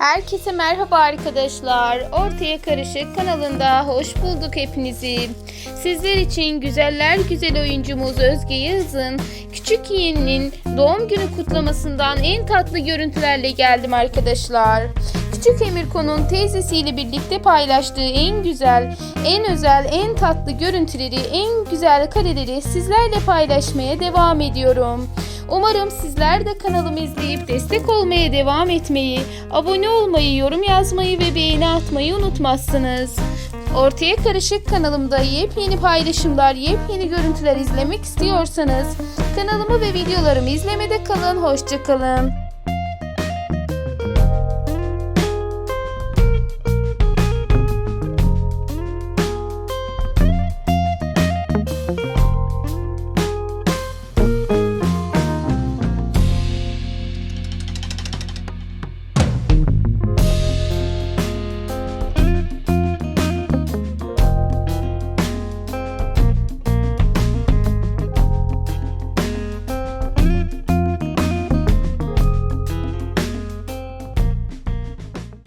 Herkese merhaba arkadaşlar. Ortaya Karışık kanalında hoş bulduk hepinizi. Sizler için güzeller güzel oyuncumuz Özge Yağız'ın küçük yeğeninin doğum günü kutlamasından en tatlı görüntülerle geldim arkadaşlar. Küçük Emirko'nun teyzesiyle birlikte paylaştığı en güzel, en özel, en tatlı görüntüleri, en güzel kareleri sizlerle paylaşmaya devam ediyorum. Umarım sizler de kanalımı izleyip destek olmaya devam etmeyi, abone olmayı, yorum yazmayı ve beğeni atmayı unutmazsınız. Ortaya Karışık kanalımda yepyeni paylaşımlar, yepyeni görüntüler izlemek istiyorsanız kanalımı ve videolarımı izlemede kalın, hoşçakalın.